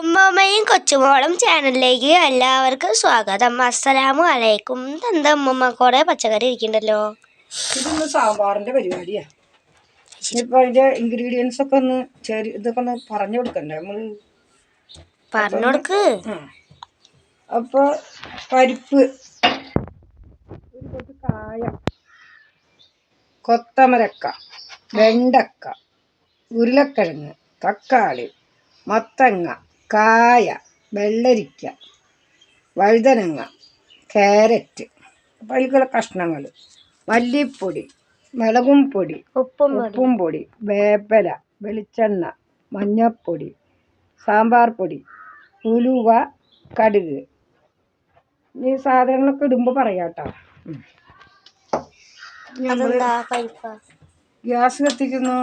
ഉമ്മമ്മയും കൊച്ചുമോളും ചാനലിലേക്ക് എല്ലാവർക്കും സ്വാഗതം. അസ്സലാമു അലൈക്കും. എന്താ ഉമ്മമ്മ? കുറെ പച്ചക്കറി ഇരിക്കണ്ടല്ലോ. ഇതൊന്ന് സാമ്പാറിന്റെ പരിപാടിയാ. ഇനിയിപ്പോ അതിന്റെ ഇൻഗ്രീഡിയൻസ് ഒക്കെ ഒന്ന് ചെറിയ ഇതൊക്കെ ഒന്ന് പറഞ്ഞു കൊടുക്കണ്ടേ നമ്മൾ? പറഞ്ഞു കൊടുക്ക്. അപ്പൊ പരിപ്പ് ഒരു കൊത്ത് കായ കൊത്തമരക്ക വെണ്ടക്ക ഉരുളക്കിഴങ്ങ് തക്കാളി മത്തങ്ങ കായ വെള്ളരിക്ക വഴുതനങ്ങ ക്യാരറ്റ് അപ്പം കഷ്ണങ്ങൾ മല്ലിപ്പൊടി മുളകും പൊടി ഉപ്പും ഉപ്പും പൊടി വേപ്പല വെളിച്ചെണ്ണ മഞ്ഞൾപ്പൊടി സാമ്പാർ പൊടി ഉലുവ കടുക്. ഈ സാധനങ്ങളൊക്കെ ഇടുമ്പോൾ പറയാട്ടോ. പരിപ്പ ഗ്യാസ് കത്തിക്കുന്നു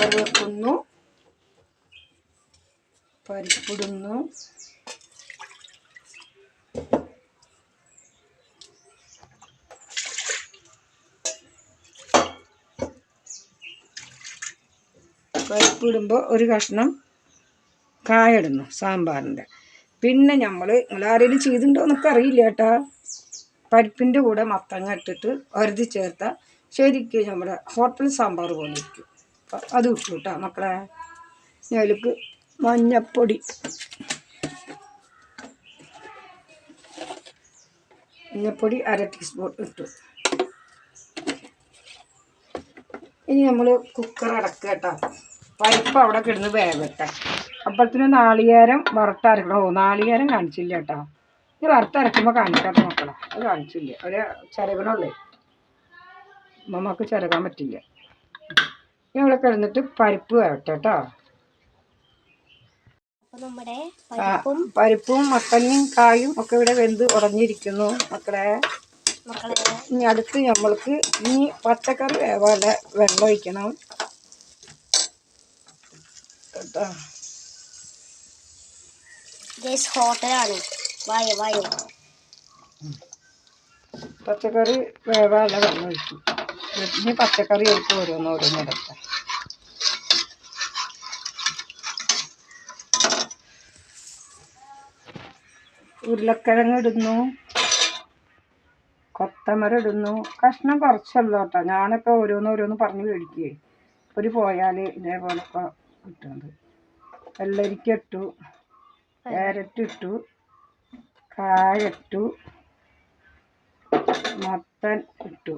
കുക്കർ പരിപ്പിടുന്നു. പരിപ്പിടുമ്പോൾ ഒരു കഷ്ണം കായ ഇടുന്നു സാമ്പാറിന്റെ. പിന്നെ നമ്മൾ നിങ്ങളാരെങ്കിലും ചെയ്തിട്ടുണ്ടോ എന്നൊക്കെ അറിയില്ല കേട്ടോ. പരിപ്പിന്റെ കൂടെ മത്തങ്ങ ഇട്ടിട്ട് ഒരുതി ചേർത്താൽ ശരിക്കും നമ്മുടെ ഹോട്ടൽ സാമ്പാർ പോലെ ഇരിക്കും. അത് ഇട്ടു കേട്ടോ മക്കളെ. ഞങ്ങൾക്ക് മഞ്ഞപ്പൊടി. മഞ്ഞപ്പൊടി അര ടീസ്പൂൺ ഇട്ടു. ഇനി നമ്മൾ കുക്കർ അടക്കുക കേട്ടോ. പരിപ്പ് അവിടെ കിടന്ന് വേവട്ടെ. അപ്പോഴത്തിന് നാളികേരം വറുത്തരക്കണം. ഓ നാളികേരം കാണിച്ചില്ല കേട്ടോ. ഇത് വറുത്തരക്കുമ്പോൾ കാണിക്കാത്ത മക്കളെ. അത് കാണിച്ചില്ല. ഒരു ചിരകണുള്ളേ അമ്മമ്മക്ക് ചിരകാൻ പറ്റില്ല. ഇവിടെ കിടന്നിട്ട് പരിപ്പ് വരട്ടെ കേട്ടോ പരിപ്പും മത്തങ്ങയും കായും ഒക്കെ ഇവിടെ വെന്ത് ഉടഞ്ഞിരിക്കുന്നു മക്കളെ. ഇനി അടുത്ത് നമ്മൾക്ക് ഇനി പച്ചക്കറി വേവാതെ വെള്ളം ഒഴിക്കണം. കേട്ടോ. ഹോട്ടലാണ് പച്ചക്കറി വേവാതെ വെള്ളം ഒഴിക്കും. ഇനി പച്ചക്കറി എടുത്ത് ഓരോന്ന് ഓരോന്ന് ഇടട്ടെ. ഉരുളക്കിഴങ്ങ് ഇടുന്നു. കൊത്തമര ഇടുന്നു. കഷ്ണം കുറച്ചല്ലോ കേട്ടോ. ഞാനൊക്കെ ഓരോന്ന് ഓരോന്ന് പറഞ്ഞ് മേടിക്കുകയെ ഒരു പോയാൽ ഇതേപോലൊക്കെ കിട്ടുന്നത്. വെള്ളരിക്ക ഇട്ടു. ക്യാരറ്റ് ഇട്ടു. കായ ഇട്ടു. മത്തൻ ഇട്ടു.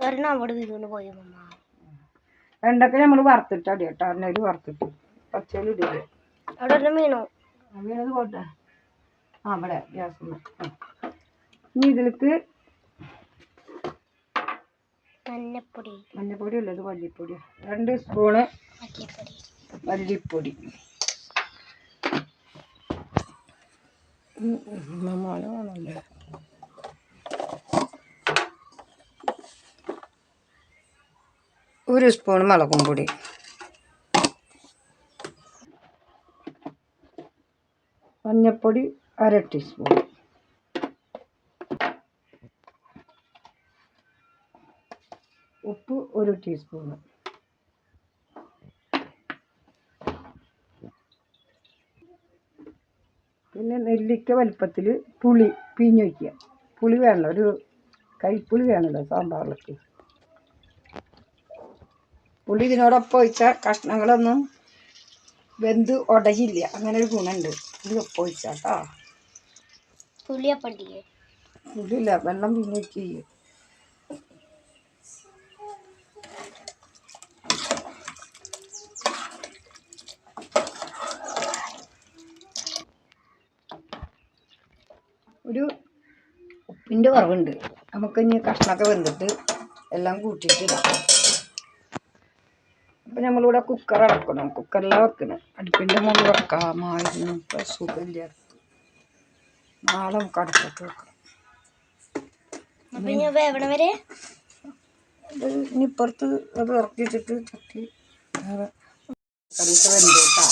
ഒരെണ്ണം അവിടെ വീടുകൊണ്ട് പോയി മമ്മ വെണ്ടക്ക നമ്മൾ വറുത്തിട്ടടി കേട്ടോ എണ്ണയിൽ വറുത്തിട്ടു പച്ചയിൽ ഇടില്ല അവിടെ ഒരെണ്ണം വീണു വീണത് പോട്ടെ ആ അവിടെ ഗ്യാസ് ഇനി ഇതിലേക്ക് മഞ്ഞപ്പൊടി മഞ്ഞപ്പൊടി അല്ല ഇത് മല്ലിപ്പൊടി രണ്ട് സ്പൂണ് മല്ലിപ്പൊടി മല്ലിപ്പൊടി ഉം, ഒരു സ്പൂൺ മുളകും പൊടി. മഞ്ഞപ്പൊടി അര ടീസ്പൂൺ. ഉപ്പ് ഒരു ടീസ്പൂൺ. പിന്നെ നെല്ലിക്ക വലുപ്പത്തിൽ പുളി പിഴിഞ്ഞ് വയ്ക്കുക പുളി വേണമല്ലോ ഒരു കൈപ്പുളി വേണമല്ലോ സാമ്പാറിലേക്ക്. പുളി ഇതിനോടൊപ്പം ഒഴിച്ചാൽ കഷ്ണങ്ങളൊന്നും വെന്ത് ഉടയില്ല അങ്ങനെ ഒരു ഗുണമുണ്ട് പുളി ഒപ്പം ഒഴിച്ചാൽ കേട്ടോ വെള്ളം പിന്നെ വയ്ക്കുക ഒരു ഉപ്പിന്റെ കുറവുണ്ട്. നമുക്ക് ഇനി കഷ്ണമൊക്കെ വെന്തിട്ട് എല്ലാം കൂട്ടിയിട്ട് ഇടാം. അപ്പം നമ്മളിവിടെ കുക്കർ അടക്കണം. കുക്കറിലാണ് വെക്കണം. അടുപ്പിന്റെ മുകളിൽ വെക്കാമായിരുന്നു ഇപ്പം സുഖമില്ല നാളെ നമുക്ക് അടുപ്പത്ത് വെക്കാം. അപ്പൊ വേവണ വരെ? ഇത് ഇനി ഇപ്പുറത്ത് അത് ഇറക്കി വെച്ചിട്ട് ചട്ടി വേറെ കറിയൊക്കെ വെന്ത് കേട്ടോ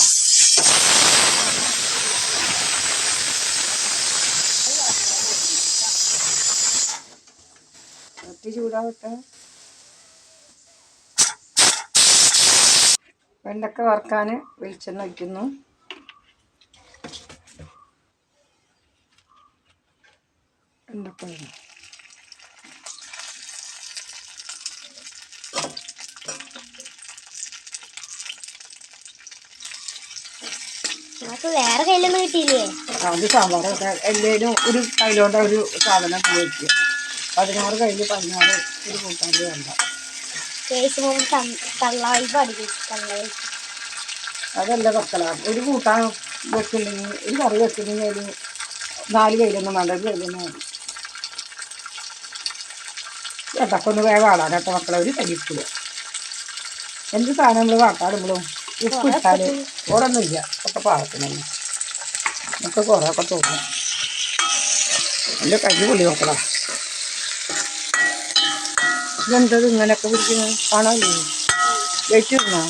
ചട്ടി ചൂടാവട്ടെ. വെണ്ടക്ക വറുക്കാൻ വെളിച്ചെണ്ണ ഒഴിക്കുന്നു. വെണ്ടക്ക വേറെ കയ്യിലൊന്നും കിട്ടിയില്ലേ? അത് സാമ്പാർ എല്ലാവരും ഒരു കയ്യിലോണ്ട ഒരു സാധനം ഉപയോഗിക്കുക പതിനാറ് കയ്യിൽ പതിനാറ് ഒരു കൂട്ടാണ്ട് വേണ്ട. തള്ളായി അതല്ല വെക്കലാണ് ഒരു കൂട്ടാൻ വെക്കുന്നെങ്കിൽ ഒരു കറി വെക്കുന്നെങ്കിൽ ഒരു നാല് കയ്യിലൊന്നും വേണ്ട ഒരു കയ്യിലൊന്നും മതി ചേട്ടക്കൊന്ന് ആളാണ് കേട്ടോ മക്കളെ ഒരു കഴിക്കില്ല എന്ത് സാധനം നമ്മൾ വാട്ടാടുമ്പോഴും ഉപ്പ് ഇട്ടാൽ ഓടൊന്നുമില്ല. ഒക്കെ പാകത്തിനല്ല നമുക്ക് കുറേയൊക്കെ തോന്നും നല്ല കൈ പൊളി നോക്കണം ഇതെന്തത് ഇങ്ങനെയൊക്കെ പിടിക്കുന്നത്? കാണാമല്ലോ ഇടണോ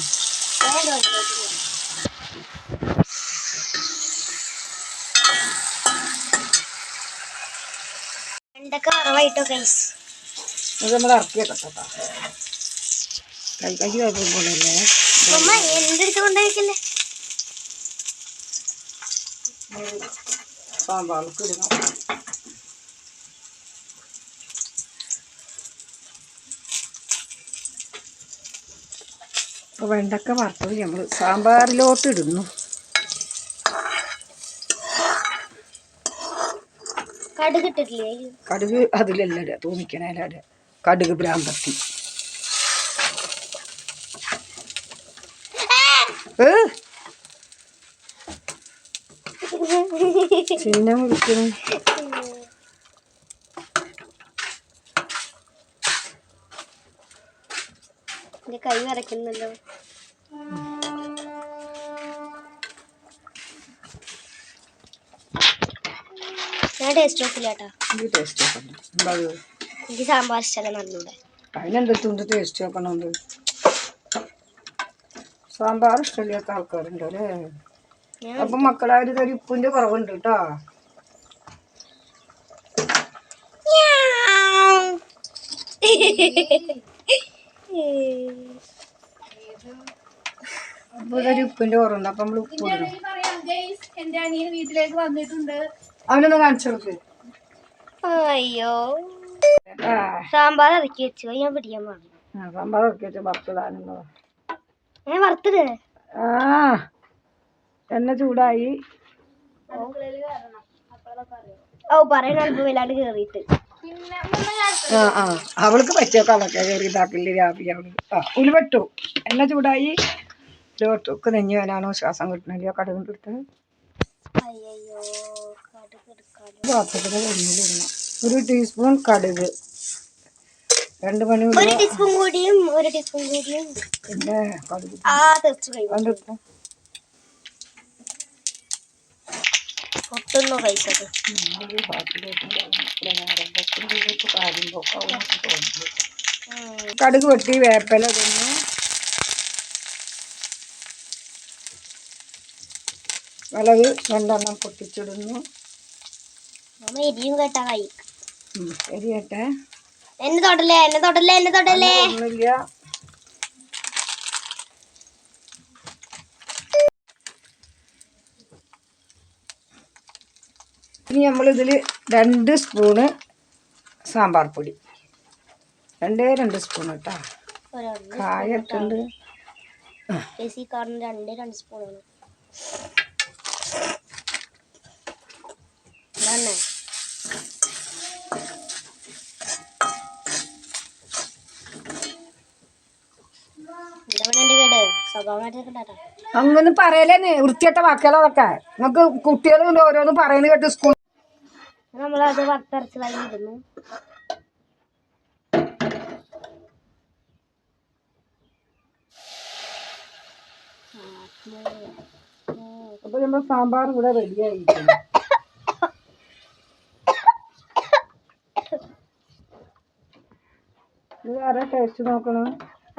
വെണ്ടക്ക കുറവായിട്ടോ കൈസ് ഇത് നമ്മൾ ഇറക്കിയൊക്കെ കൈ കൈ കുഴപ്പമില്ലല്ലേ അമ്മ എന്തെടുത്ത് കൊണ്ടുപോയിക്കല്ലേ സാമ്പാർക്ക് ഇടണം. അപ്പോൾ വെണ്ടക്ക വറുത്തത് നമ്മൾ സാമ്പാറിലോട്ട് ഇടുന്നു. കടുക് അതിലല്ല തൂമിക്കണേല കടുക് ഭ്രാന്തത്തി ചിഹ്നം വിളിക്കുന്നു കൈ വരയ്ക്കുന്നല്ലോ ഞാൻ ടേസ്റ്റ് നോക്കില്ല കേട്ടാ ടേസ്റ്റ് എനിക്ക് സാമ്പാർ ഇഷ്ടമല്ല നല്ലൂടെ അതിനെന്തെത്തുണ്ട് ടേസ്റ്റ് നോക്കണുണ്ട് സാമ്പാർ ഇഷ്ടമില്ലാത്ത ആൾക്കാരുണ്ട് അല്ലേ? അപ്പൊ മക്കളായത് ഒരു ഉപ്പിന്റെ കുറവുണ്ട് കേട്ടോ. അപ്പൊ ഇതൊരു ഉപ്പിന്റെ കുറവുണ്ട് അപ്പൊ നമ്മൾ ഉപ്പ് ഇടണം. എന്റെ അനിയൻ വീട്ടിലേക്ക് വന്നിട്ടുണ്ട്. അവനൊന്ന് കാണിച്ചു കൊടുക്ക്. അയ്യോ. സാമ്പാർ ഇറക്കി വെച്ചു. ഞാൻ പിടിക്കാൻ സാമ്പാർ ഒക്കെ വെച്ച്. വറുത്തതാണെന്നോ ഞാൻ വറുത്തിട്. ആ. എണ്ണ ചൂടായി. ഓ പറയണ അല്പം വല്ലാണ്ട് കേറിയിട്ട് ആ ആ. അവൾക്ക് പറ്റിയ കളക്ക കയറി ഇതാക്കില്ല രാവി അവൾ. ആ ഉലുവട്ടു എണ്ണ ചൂടായി. ഉലുവട്ടു ഒക്കെ നെഞ്ഞു വേനാണോ ശ്വാസം കിട്ടണില്ല കടുകും എടുത്ത് അയ്യോ കടുക് എടുക്കാൻ പാത്രത്തിൽ ഒരു ടീസ്പൂൺ കടുക്. രണ്ട് മണി ഒരു ഉലുവ ടീസ്പൂൺ കൂടിയും ഒരു ടീസ്പൂൺ കൂടിയും. പിന്നെ കടുക് പൊട്ടുന്നു കഴിച്ചത് കടുക് വെട്ടി വേപ്പല ഇടുന്നു. മുളക് രണ്ടെണ്ണം പൊട്ടിച്ചിടുന്നു. എരിയും കേട്ടാ കൈ എരിയട്ടെ എന്നെ തൊടല്ലേ എന്നെ തൊടല്ലേ എന്നെ തൊടല്ലേ. ഒന്നുമില്ല. ഇനി നമ്മളിതിൽ രണ്ട് സ്പൂണ് സാമ്പാർ പൊടി. രണ്ടേ രണ്ട് സ്പൂൺ കേട്ടോ കായ ഇട്ടുണ്ട്. രണ്ട് രണ്ട് സ്പൂണാണ്. ഇതാണ് ഇതാണ് എന്റെ കേട് സ്വഭാവമായിട്ട് കേട്ടാ. അങ്ങനെ പറയലേ വൃത്തിയായിട്ട വാക്കുകളതൊക്കെ നമുക്ക് കുട്ടികൾ ഓരോന്നും പറയുന്നത് കേട്ട് സ്കൂൾ നമ്മളത് വറുത്തരച്ചതായി ഇടുന്നു അപ്പൊ നമ്മൾ സാമ്പാർ ഇവിടെ റെഡിയായിരിക്കും ആയിരിക്കുന്നു ഇത് ആരാ ടേസ്റ്റ് നോക്കണം?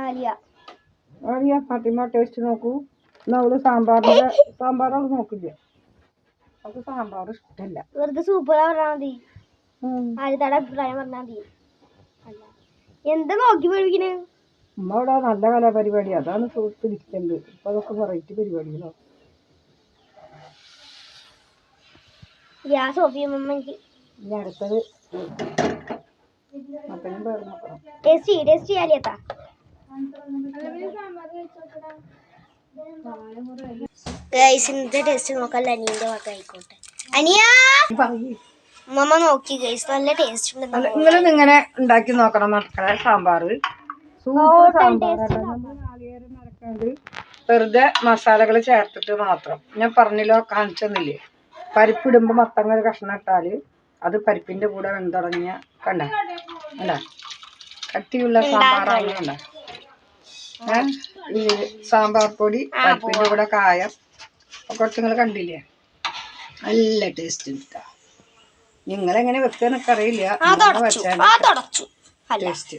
ആലിയ. ആലിയ ഫാത്തിമ ടേസ്റ്റ് നോക്കൂ. എന്നാ അവൾ സാമ്പാറിന്റെ സാമ്പാർ അവൾ നോക്കില്ല? അവൾക്ക് സാമ്പാർ ഇഷ്ടമല്ല വെറുതെ സൂപ്പറാ പറഞ്ഞാൽ മതി. ഉം. ആദ്യത്തെ അഭിപ്രായം പറഞ്ഞാൽ മതി. അല്ല എന്താ നോക്കി പഠിക്കണേ ഉമ്മ ഇവിടെ നല്ല കലാപരിപാടി അതാണ് സുഹൃത്ത് ഡിസ്റ്റന്റ് ഇപ്പൊ അതൊക്കെ വെറൈറ്റി പരിപാടികളോ. ഗ്യാസ് ഓഫ് ചെയ്യുമ്പോൾ ഇനി അടുത്തത് മത്തനും പേർ നോക്കണം ടേസ്റ്റ് ടേസ്റ്റ് ചെയ്യാലേത്താ ഗൈസ് ഇന്നത്തെ ടേസ്റ്റ് നോക്കാൻ അനിയന്റെ വക ആയിക്കോട്ടെ. അനിയാ! ഉമ്മ നോക്കി ഗൈസ് നല്ല ടേസ്റ്റ് ഉണ്ട് നിങ്ങളും ഇങ്ങനെ ഉണ്ടാക്കി നോക്കണം മക്കളെ സാമ്പാർ വെറുതെ മസാലകൾ ചേർത്തിട്ട് മാത്രം. ഞാൻ പറഞ്ഞല്ലോ കാണിച്ചെന്നില്ലേ പരിപ്പിടുമ്പോൾ മത്തങ്ങ ഒരു കഷ്ണം ഇട്ടാൽ അത് പരിപ്പിന്റെ കൂടെ വെന്തുടങ്ങിയ കണ്ട? കണ്ട? കട്ടിയുള്ള സാമ്പാറാണ് കണ്ട? ഈ സാമ്പാർ പൊടി പരിപ്പിന്റെ കൂടെ കായം കുറച്ച് നിങ്ങൾ കണ്ടില്ലേ? നല്ല ടേസ്റ്റ് കിട്ടാ നിങ്ങളെങ്ങനെ വെക്കുക അറിയില്ല. ടേസ്റ്റ്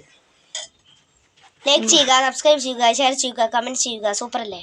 ലൈക്ക് ചെയ്യുക സബ്സ്ക്രൈബ് ചെയ്യുക ഷെയർ ചെയ്യുക കമന്റ് ചെയ്യുക. സൂപ്പർ അല്ലേ